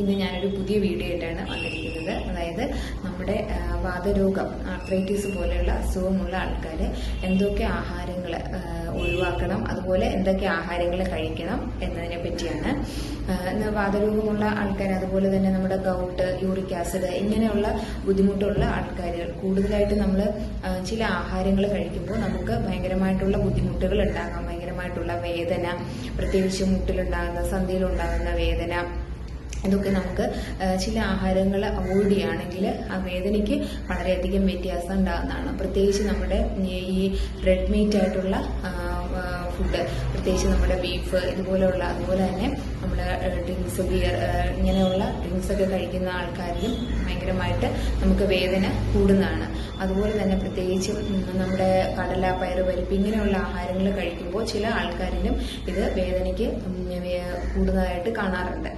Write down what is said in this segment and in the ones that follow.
ഇന്ന് ഞാനൊരു പുതിയ വീഡിയോ ആയിട്ടാണ് വന്നിരിക്കുന്നത്. അതായത് നമ്മുടെ വാതരോഗം ആർത്രൈറ്റിസ് പോലെയുള്ള അസുഖമുള്ള ആൾക്കാർ എന്തൊക്കെ ആഹാരങ്ങൾ ഒഴിവാക്കണം അതുപോലെ എന്തൊക്കെ ആഹാരങ്ങൾ കഴിക്കണം എന്നതിനെ പറ്റിയാണ്. വാതരോഗമുള്ള ആൾക്കാർ അതുപോലെ തന്നെ നമ്മുടെ ഗൗട്ട് യൂറിക് ആസിഡ് ഇങ്ങനെയുള്ള ബുദ്ധിമുട്ടുള്ള ആൾക്കാർ കൂടുതലായിട്ട് നമ്മൾ ചില ആഹാരങ്ങൾ കഴിക്കുമ്പോൾ നമുക്ക് ഭയങ്കരമായിട്ടുള്ള ബുദ്ധിമുട്ടുകൾ ഉണ്ടാകാം. ഭയങ്കരമായിട്ടുള്ള വേദന പ്രത്യേകിച്ച് മുട്ടിലുണ്ടാകുന്ന സന്ധിയിലുണ്ടാകുന്ന വേദന ഇതൊക്കെ നമുക്ക് ചില ആഹാരങ്ങൾ അവോയ്ഡ് ചെയ്യുകയാണെങ്കിൽ ആ വേദനയ്ക്ക് വളരെയധികം വ്യത്യാസം ഉണ്ടാകുന്നതാണ്. പ്രത്യേകിച്ച് നമ്മുടെ ഈ- റെഡ് മീറ്റ് ആയിട്ടുള്ള ഫുഡ് പ്രത്യേകിച്ച് നമ്മുടെ ബീഫ് ഇതുപോലെയുള്ള അതുപോലെ തന്നെ ഡ്രിങ്ക്സ് ബിയർ ഇങ്ങനെയുള്ള ഡ്രിങ്ക്സ് ഒക്കെ കഴിക്കുന്ന ആൾക്കാരിലും ഭയങ്കരമായിട്ട് നമുക്ക് വേദന കൂടുന്നതാണ്. അതുപോലെ തന്നെ പ്രത്യേകിച്ച് നമ്മുടെ കടല പയറ് പരിപ്പ് ഇങ്ങനെയുള്ള ആഹാരങ്ങൾ കഴിക്കുമ്പോൾ ചില ആൾക്കാരിലും ഇത് വേദനയ്ക്ക് കൂടുതലായിട്ട് കാണാറുണ്ട്.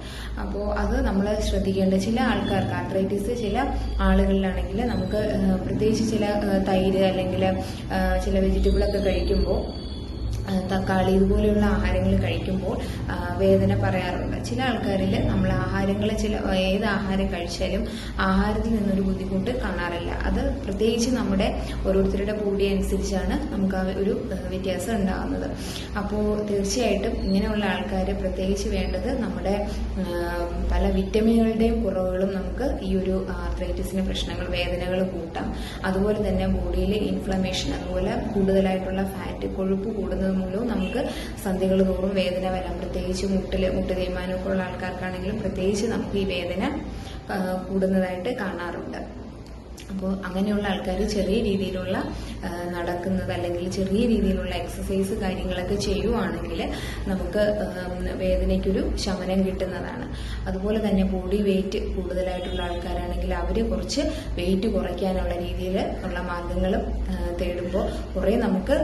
അപ്പോൾ അത് നമ്മൾ ശ്രദ്ധിക്കേണ്ട ചില ആൾക്കാർക്ക് ആർത്രൈറ്റിസ് ചില ആളുകളിലാണെങ്കിൽ നമുക്ക് പ്രത്യേകിച്ച് ചില തൈര് അല്ലെങ്കിൽ ചില വെജിറ്റബിളൊക്കെ കഴിക്കുമ്പോൾ തക്കാളി ഇതുപോലെയുള്ള ആഹാരങ്ങൾ കഴിക്കുമ്പോൾ വേദന പറയാറുണ്ട്. ചില ആൾക്കാരിൽ നമ്മൾ ആഹാരങ്ങൾ ചില ഏത് ആഹാരം കഴിച്ചാലും ആഹാരത്തിൽ നിന്നൊരു ബുദ്ധിമുട്ട് കാണാറില്ല. അത് പ്രത്യേകിച്ച് നമ്മുടെ ഓരോരുത്തരുടെ ബോഡി അനുസരിച്ചാണ് നമുക്ക് ആ ഒരു വ്യത്യാസം ഉണ്ടാകുന്നത്. അപ്പോൾ തീർച്ചയായിട്ടും ഇങ്ങനെയുള്ള ആൾക്കാർ പ്രത്യേകിച്ച് വേണ്ടത് നമ്മുടെ പല വിറ്റമിനുകളുടെയും കുറവുകളും നമുക്ക് ഈ ഒരു ആർത്രൈറ്റിസിന് പ്രശ്നങ്ങൾ വേദനകൾ കൂട്ടാം. അതുപോലെ തന്നെ ബോഡിയിലെ ഇൻഫ്ലമേഷൻ അതുപോലെ കൂടുതലായിട്ടുള്ള ഫാറ്റ് കൊഴുപ്പ് കൂടുന്നത് മൂലവും നമുക്ക് സന്ധികൾ തോറും വേദന വരാം. പ്രത്യേകിച്ച് മുട്ടിൽ മുട്ട് തേയ്മാനമൊക്കെ ഉള്ള ആൾക്കാർക്കാണെങ്കിലും പ്രത്യേകിച്ച് നമുക്ക് ഈ വേദന കൂടുന്നതായിട്ട് കാണാറുണ്ട്. അപ്പോൾ അങ്ങനെയുള്ള ആൾക്കാർ ചെറിയ രീതിയിലുള്ള നടക്കുന്നത് അല്ലെങ്കിൽ ചെറിയ രീതിയിലുള്ള എക്സസൈസ് കാര്യങ്ങളൊക്കെ ചെയ്യുവാണെങ്കിൽ നമുക്ക് വേദനയ്ക്കൊരു ശമനം കിട്ടുന്നതാണ്. അതുപോലെ തന്നെ ബോഡി വെയിറ്റ് കൂടുതലായിട്ടുള്ള ആൾക്കാരാണെങ്കിൽ അവർ കുറച്ച് വെയിറ്റ് കുറയ്ക്കാനുള്ള രീതിയിൽ ഉള്ള മാർഗങ്ങളും തേടുമ്പോൾ കുറേ നമുക്ക്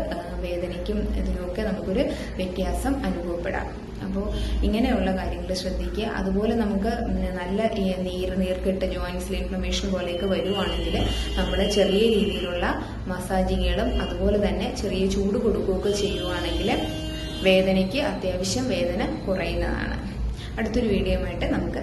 വേദനയ്ക്കും ഇതിനുമൊക്കെ നമുക്കൊരു വ്യത്യാസം അനുഭവപ്പെടാം. അപ്പോൾ ഇങ്ങനെയുള്ള കാര്യങ്ങൾ ശ്രദ്ധിക്കുക. അതുപോലെ നമുക്ക് നല്ല നീർ നീർക്കെട്ട് ജോയിൻസിൽ ഇൻഫ്ലമേഷൻ പോലെയൊക്കെ വരുവാണെങ്കിൽ നമ്മൾ ചെറിയ രീതിയിലുള്ള മസാജിങ്ങുകളും അതുപോലെ തന്നെ ചെറിയ ചൂട് കൊടുക്കുകയൊക്കെ ചെയ്യുവാണെങ്കിൽ വേദനയ്ക്ക് അത്യാവശ്യം വേദന കുറയുന്നതാണ്. അടുത്തൊരു വീഡിയോയുമായിട്ട് നമുക്ക്